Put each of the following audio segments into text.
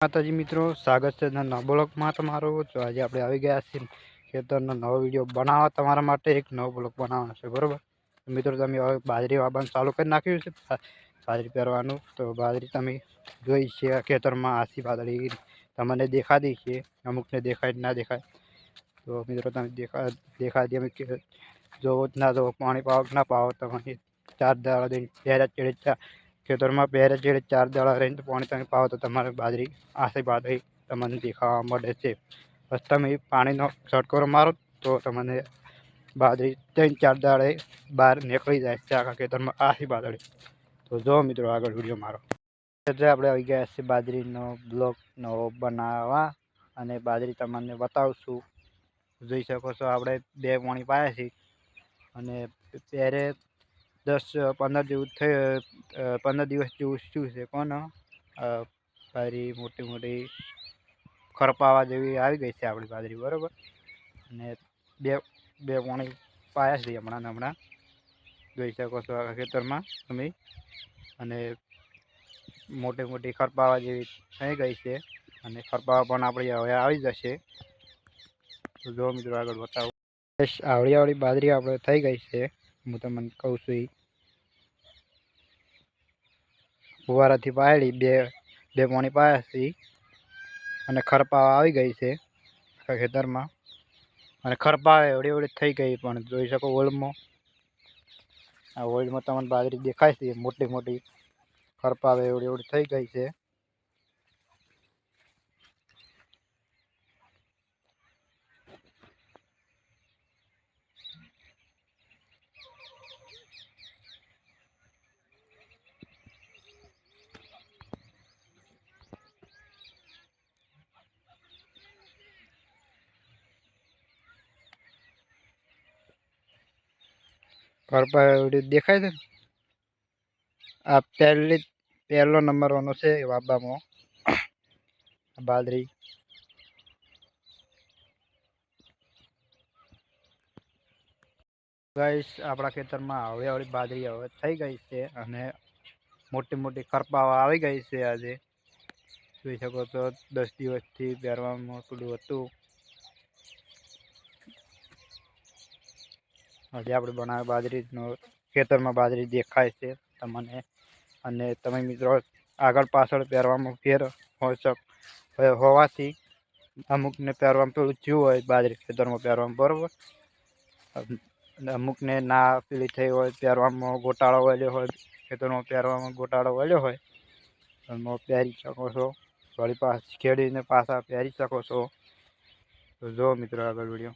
માતાજી મિત્રો, સ્વાગત છે નવા બ્લોગમાં તમારું. તો આજે આપણે આવી ગયા છીએ ખેતરનો નવો વીડિયો બનાવવા તમારા માટે એક નવો બ્લોક બનાવવાનો છે, બરાબર? મિત્રો, તમે હવે બાજરી વાવવાનું ચાલુ કરી નાખ્યું છે. બાજરી પહેરવાનું. તો બાજરી તમે જોઈ છે ખેતરમાં આસી બાજરી તમને દેખાતી છે અમુકને દેખાય, ના દેખાય. તો મિત્રો, તમે દેખા દેખાતી અમે જોવો જ ના જોવો પાણી પાવો ના પાવો તમે ચાર દાડા દઈને ચહેરા ચેડે ખેતરમાં પહેરે ચેડે ચાર દાડા રહીને પાણી તમે પાવો તો તમારે બાજરી આસી તમને દેખાવા મળે છે. બસ તમે પાણીનો છંટકારો મારો તો તમને બાજરી ત્રણ, ચાર દાડે બહાર નીકળી જાય છે આખા ખેતરમાં આસી તો જો મિત્રો આગળ વીડિયો મારો. આપણે આવી ગયા છીએ બાજરીનો બ્લોક નવો બનાવવા અને બાજરી તમને બતાવશું. જોઈ શકો છો, આપણે બે પાણી પાયા છીએ અને ત્યારે દસ, પંદર જેવું થઈ પંદર દિવસ જેવું શું છે કોણ? બાજરી મોટી મોટી ખરપાવા જેવી આવી ગઈ છે આપણી બાજરી બરાબર? અને બે બે પાણી પાયા છે હમણાં ને હમણાં. જોઈ શકો છો આખા ખેતરમાં તમે. અને મોટી મોટી ખરપાવા જેવી થઈ ગઈ છે. અને ખરપાવા પણ આપણી હવે આવી જશે. જો મિત્રો આગળ બતાવો. આવડી આવડી બાજરી આપણે થઈ ગઈ છે. હું તમને કહું છું એ ફુવારાથી પાડી બે બે પાણી પાયાસી. અને ખરપાવા આવી ગઈ છે આખા ખેતરમાં. અને ખરપા એવડી એવડી થઈ ગઈ પણ જોઈ શકો ઓલ્ડમાં આ ઓલ્ડમાં તમને બાજરી દેખાય છે, મોટી મોટી. ખરપાવે એવડી એવડી થઈ ગઈ છે. ખરપાવે એવડી દેખાય છે ને? આ પહેલી, પહેલો નંબર વાનો છે વાબામાં. બાજરી ગાઈસ, આપણા ખેતરમાં હવે આવડી બાજરી હવે થઈ ગઈ છે અને મોટી મોટી કરપાવા આવી ગઈ છે આજે. જોઈ શકો તો દસ દિવસથી પહેરવામાં થોડું હતું. આજે આપણે બનાવે બાજરીનો, ખેતરમાં બાજરી દેખાય છે તમને. અને તમે મિત્રો આગળ પાછળ પહેરવામાં ફેર હોય હોવાથી અમુકને પહેરવામાં પેલું થયું હોય બાજરી ખેતરમાં પહેરવામાં, બરાબર? અમુકને ના પેલી થઈ હોય, પહેરવામાં ગોટાળો વળ્યો હોય, ખેતરમાં પહેરવામાં ગોટાળો વળ્યો હોય, તમે પહેરી શકો છો. વળી પાસ ખેડીને પાછા પહેરી શકો છો. તો જો મિત્રો આગળ વીડિયો.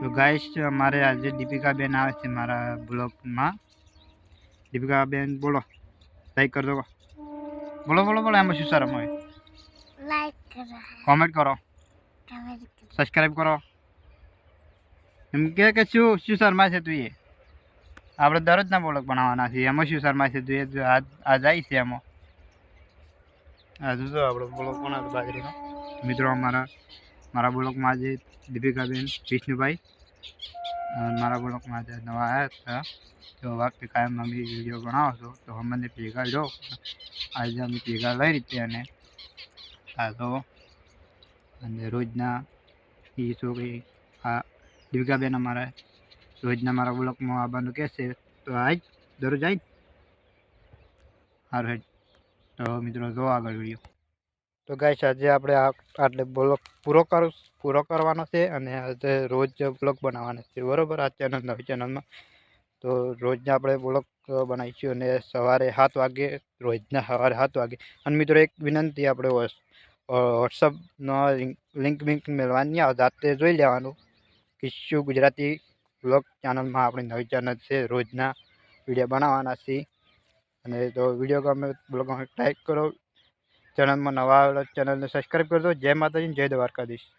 તો ગાઈશ અમારે આજે દીપિકાબેન આવે છે મારા બ્લોગમાં. દીપિકાબેન બોલો. લાઈક કરી દો બોલો બોલો બોલો એમાં શું શરમ હોય લાઈક કરો. કોમેન્ટ કરો. સબસ્ક્રાઈબ કરો. એમ કે કે શું શું શરમાય છે તું એ? આપણે દરરોજના બોલક બનાવવાના છીએ. એમાં શું શરમાય છે તું એ? આ જાય છે એમાં. આ જો આપણો બોલક બનાવતો બાજરીનો મિત્રો અમારા મારા બ્લોગમાં આજે દીપિકાબેન, વિષ્ણુભાઈ મારા બ્લોગમાં આજે નવા આવ્યા હતા. તો વાક્ય કાયમ અમે વીડિયો બનાવો છો, તો અમને ભેગા લો આજે અમે ભેગા લઈ રીતે અને તો અને રોજના એ છોકરી આ દીપિકાબેન અમારા રોજના મારા બ્લોકમાં આવવાનું કહેશે તો આજ દરરોજ આજ સારું તો મિત્રો, જો આગળ વીડિયો. તો ગાઈશ આજે આપણે આટલે બ્લોક પૂરો કર પૂરો કરવાનો છે અને આજે રોજ બ્લોગ બનાવવાનો છે, બરાબર? આ ચેનલ નવી ચેનલમાં તો રોજના આપણે બ્લોગ બનાવીશું અને સવારે સાત વાગે, રોજના સવારે સાત વાગે. અને મિત્રો, એક વિનંતી આપણે વોટ્સઅપનો લિંક બિંક મેળવાની આવે જાતે જોઈ લેવાનું કિસ્સુ ગુજરાતી બ્લોગ ચેનલમાં આપણી નવી ચેનલ છે. રોજના વીડિયો બનાવવાના છે. અને તો વીડિયો ગમે બ્લોગમાં ટાઈપ કરો. ચેનલમાં નવા આવેલા ચેનલને સબસ્ક્રાઈબ કરજો. જય માતાજી જય દ્વારકાધીશ.